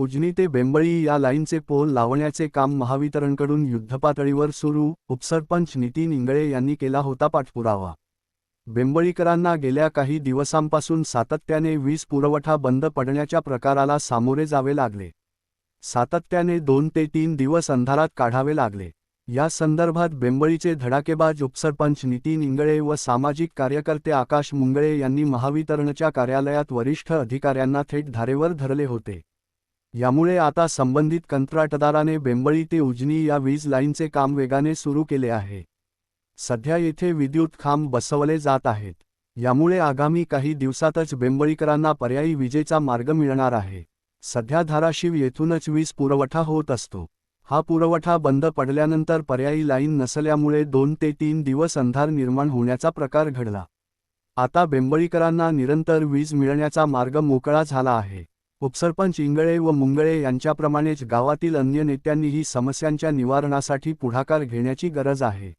उजनी ते बेंबळी या लाईनचे पोल लावण्याचे काम महावितरणकडून युद्धपातळीवर सुरू उपसरपंच नितीन इंगळे यांनी केला होता पाठपुरावा. बेंबळीकरांना गेल्या काही दिवसांपासून सातत्याने वीज पुरवठा बंद पडण्याच्या प्रकाराला सामोरे जावे लागले. सातत्याने दोन ते तीन दिवस अंधारात काढावे लागले. या संदर्भात बेंबळीचे धडाकेबाज उपसरपंच नितीन इंगळे व सामाजिक कार्यकर्ते आकाश मुंगळे यांनी महावितरणच्या कार्यालयात वरिष्ठ अधिकाऱ्यांना थेट धारेवर धरले होते. यामुळे आता संबंधित कंत्राटदाराने बेंबळी ते उजनी या वीज लाईनचे काम वेगाने सुरू केले आहे. सध्या येथे विद्युत खांब बसवले जात आहेत. यामुळे आगामी काही दिवसातच बेंबळीकरांना पर्यायी विजेचा मार्ग मिळणार आहे. सध्या धाराशिव येथूनच वीज पुरवठा होत असतो. हा पुरवठा बंद पडल्यानंतर पर्यायी लाईन नसल्यामुळे दोन ते तीन दिवस अंधार निर्माण होण्याचा प्रकार घडला. आता बेंबळीकरांना निरंतर वीज मिळण्याचा मार्ग मोकळा झाला आहे. उपसरपंच इंगळे व मुंगळे यांच्याप्रमाणेच गावातील अन्य नेत्यांनीही समस्यांच्या निवारणासाठी पुढाकार घेण्याची गरज आहे.